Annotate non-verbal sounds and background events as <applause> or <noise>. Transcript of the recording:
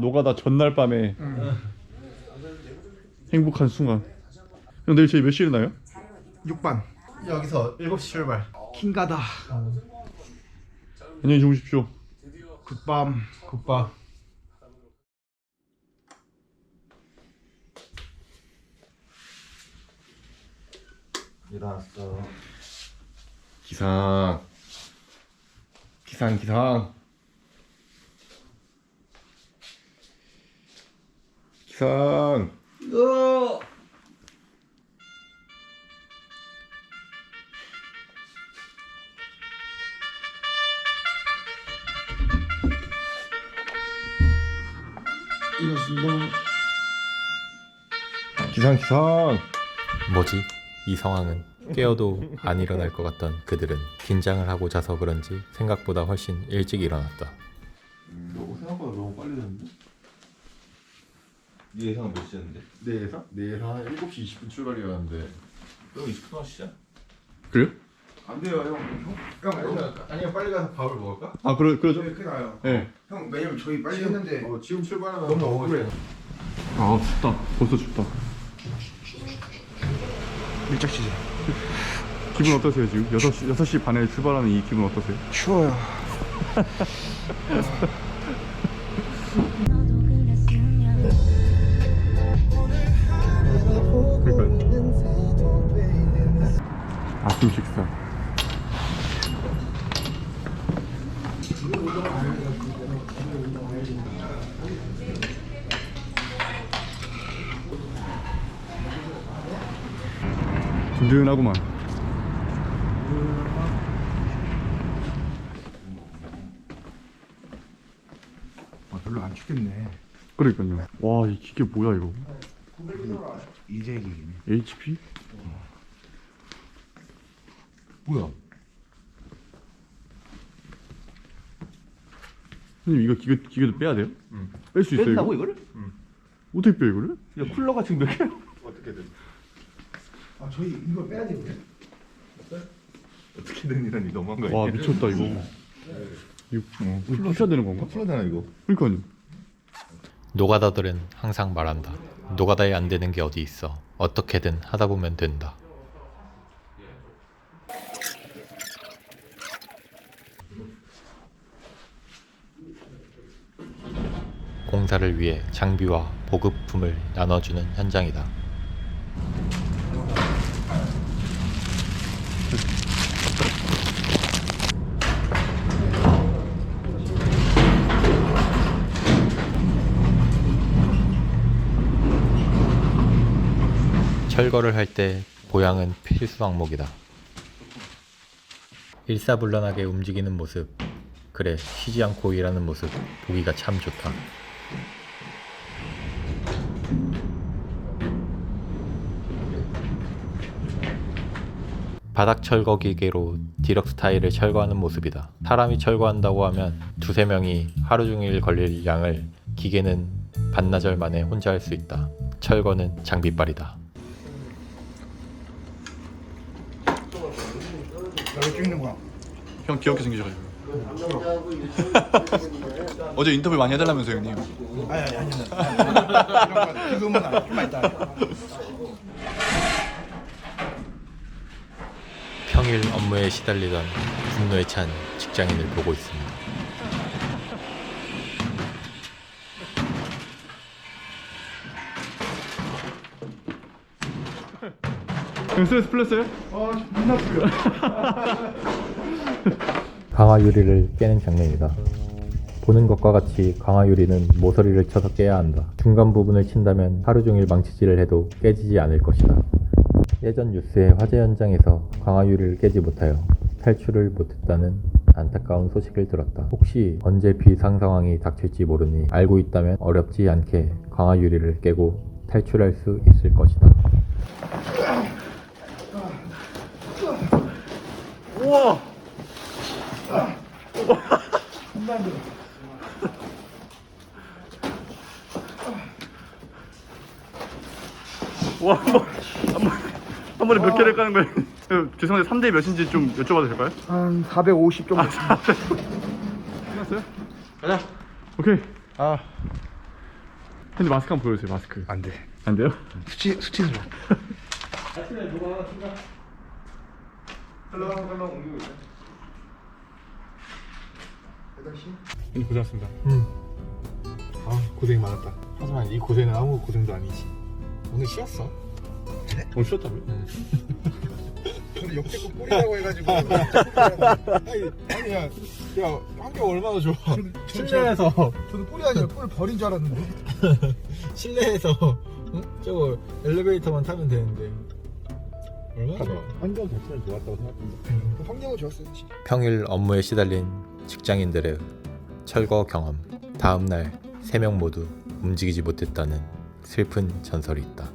노가다 전날 밤에 행복한 순간. 형 내일 저희 몇 시에 일어나요? 6반. 여기서 7시 출발. 킹가다. 안녕히 주무십시오. 굿밤. 굿밤. 일어났어. 기상. 기상 기상 기상 기상 기상 뭐지? 이 상황은 깨어도 안 일어날 것 같던 그들은 긴장을 하고 자서 그런지 생각보다 훨씬 일찍 일어났다. 생각보다 너무 빨리 됐는데? 네 예상은 몇 시였는데? 내 예상? 내 예상 한 7시 20분 출발이었는데 형 20분 동안 쉬자 그래요? 안 돼요 형 형, 형 아니면 빨리 가서 밥을 먹을까? 아 그러 그러죠. 그게 나요 예. 형 왜냐면 저희 빨리 했는데 어 지금 출발하면 너무 억울해 아 춥다. 벌써 춥다. 밀착 시즌 기분 어떠세요 지금? 6시 6시 반에 출발하는 이 기분 어떠세요? 추워요 <laughs> 아침 식사. 든든하구만. 아 별로 안 춥겠네 그러니까요. 와, 이 기계 뭐야 이거? 이제 얘기네 HP? 뭐야? 선생님 이거 기계 기계도 빼야 돼요? 응. 뺄 수 있어요? 뺀다고 이거? 이거를? 어떻게 빼 이거를? 야 쿨러가 지금 몇 개야? 어떻게든 아 저희 이거 빼야 돼요 어떻게든 이라니 너무한 거 와 아니야? 미쳤다 이거. 이거 어, 이거 부셔야 되는 건가? 풀어잖아 이거 그러니까요. 노가다들은 항상 말한다. 노가다에 안 되는 게 어디 있어. 어떻게든 하다 보면 된다. 공사를 위해 장비와 보급품을 나눠주는 현장이다. 철거를 할 때 보양은 필수 항목이다. 일사불란하게 움직이는 모습, 그래 쉬지 않고 일하는 모습 보기가 참 좋다. 바닥 철거 기계로 디럭스 타일을 철거하는 모습이다. 사람이 철거한다고 하면 두세 명이 하루 종일 걸릴 양을 기계는 반나절 만에 혼자 할 수 있다. 철거는 장비빨이다. 나왜 찍는 거야? 형 귀엽게 생기셔가지고. <laughs> 어제 인터뷰 많이 해달라면서요 형님. 아니 아니 아니 아니 지금은 좀만 이따 평일 업무에 시달리던 분노에 찬 직장인을 보고 있습니다. 형 스트레스 풀렸어요? 존나 풀려 <laughs> 강화 유리를 깨는 장면이다. 보는 것과 같이 강화 유리는 모서리를 쳐서 깨야 한다. 중간 부분을 친다면 하루 종일 망치질을 해도 깨지지 않을 것이다. 예전 뉴스의 화재 현장에서 강화 유리를 깨지 못하여 탈출을 못했다는 안타까운 소식을 들었다. 혹시 언제 비상 상황이 닥칠지 모르니 알고 있다면 어렵지 않게 강화 유리를 깨고 탈출할 수 있을 것이다. 와, <laughs> 한, 번, 한, 번, 한 번에 몇 개를 까는 거예요? 어, <laughs> 죄송한데 3대 몇인지 좀 여쭤봐도 될까요? 한 450 정도 끝났어요? 가자. 오케이. 아 근데 마스크 한번 보여주세요 마스크 안 돼. 안 돼요? 수치 수치스러워. 헐렁헐렁 <laughs> 옮기고 있어. 여덟 시? 오늘 고생하셨습니다. 응. 아 고생 많았다. 하지만 이 고생은 아무 고생도 아니지. 오늘 쉬었어? <laughs> 오늘 쉬었다고요? 저는 역대급 꿀이라고 해가지고. <laughs> 아니 아니 야, 야 환경 얼마나 좋아. 실내에서 저는 꿀이 아니라 꿀 버린 줄 알았는데. <laughs> 실내에서 응? 저거 엘리베이터만 타면 되는데 얼마나 좋아. 환경 자체는 좋았다고 생각합니다. 환경은 좋았어요. 평일 업무에 시달린 직장인들의 철거 경험. 다음 날 세 명 모두 움직이지 못했다는 슬픈 전설이 있다.